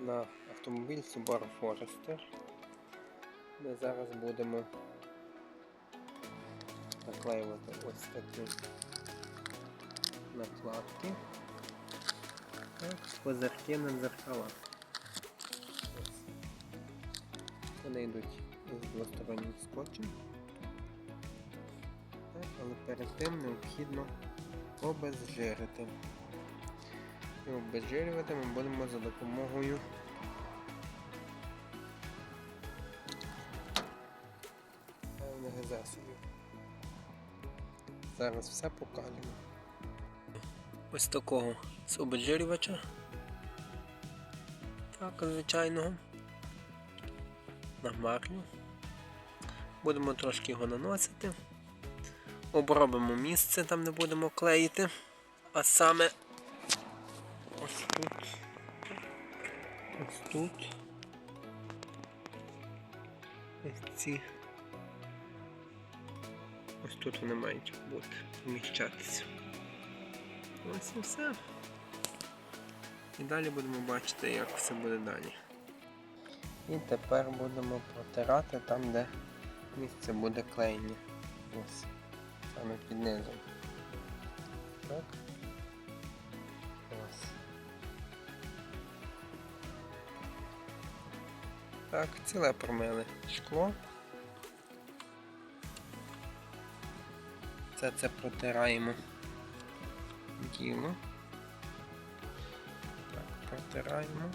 на автомобіль Subaru Forester, де зараз будемо наклеювати ось такі накладки. Так, позерки на дзеркала. Вони йдуть з двостороннім скотчем. Але перед тим необхідно обезжирити. І обезжирювати ми будемо за допомогою певних засобів. Зараз все покажемо. Ось такого з обезжирювача. Так, звичайного. На марлю. Будемо трошки його наносити. Обробимо місце, там не будемо клеїти. А саме тут. Ось ці. Ось тут вони мають бути вміщатися. Ось і все. І далі будемо бачити, як все буде далі. І тепер будемо протирати там, де місце буде клеєння. Ось. Саме під низом. Так. Так, ціле промили шкло. Це це протираємо діло. Так, протираємо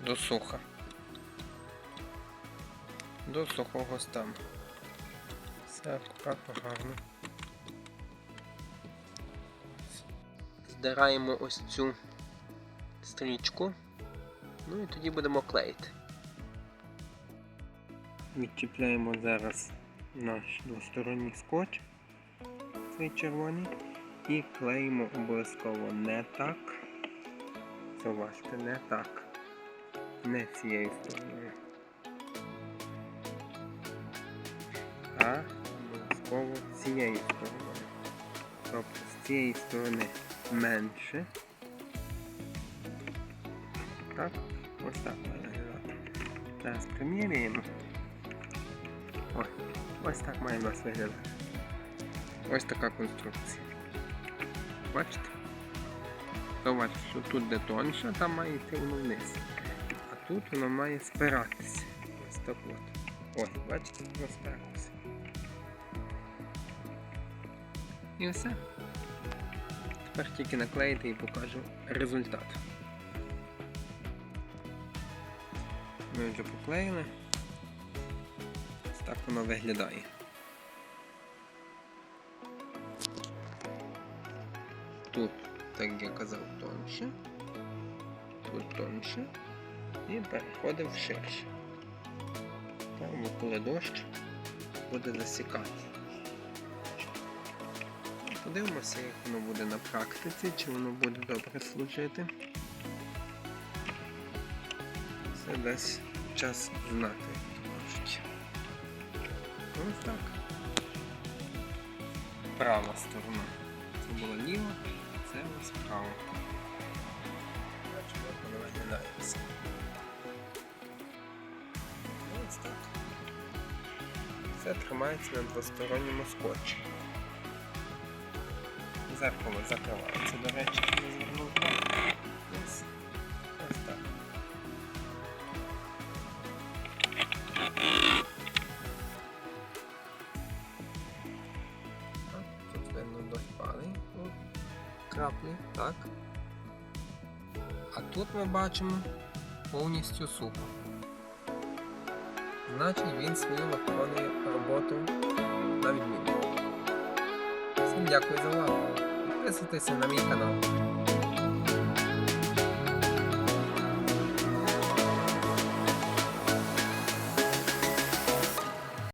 до суха. До сухого стану. Все акуратно, гарно. Здираємо ось цю стрічку. Ну і тоді будемо клеїти. Відчіпляємо зараз наш двосторонній скотч, цей червоний, і клеїмо обов'язково не так. Зауважте, не так. Не цією стороною. А обов'язково цією стороною. Тобто з цієї сторони менше. Так, ось так має виглядати. Зараз приміряємо. Ось, ось так має у нас виглядати. Ось така конструкція. Бачите? Бачите, що тут де тонше, там має йти воно вниз. А тут воно має спиратися. Ось так от. Ось, бачите, воно. І все. Тепер тільки наклеїти і покажу результат. Ми вже поклеїли. Так воно виглядає. Тут, так я казав, тонше, тут тонше і переходимо ширше. Там, коли дощ, буде засікати. Подивимося, як воно буде на практиці, чи воно буде добре служити. Це дасть час знати, як. Ось так. Права сторона. Це була ліва, це ось права. Виглядає. Ось так. Все тримається на двосторонньому скотчі. Зеркало закривається, до речі, не звернув краплі, так. А тут ми бачимо повністю сухо. Значить він свою виконує роботу на відміну. Всім дякую за увагу. Підписуйтеся на мій канал.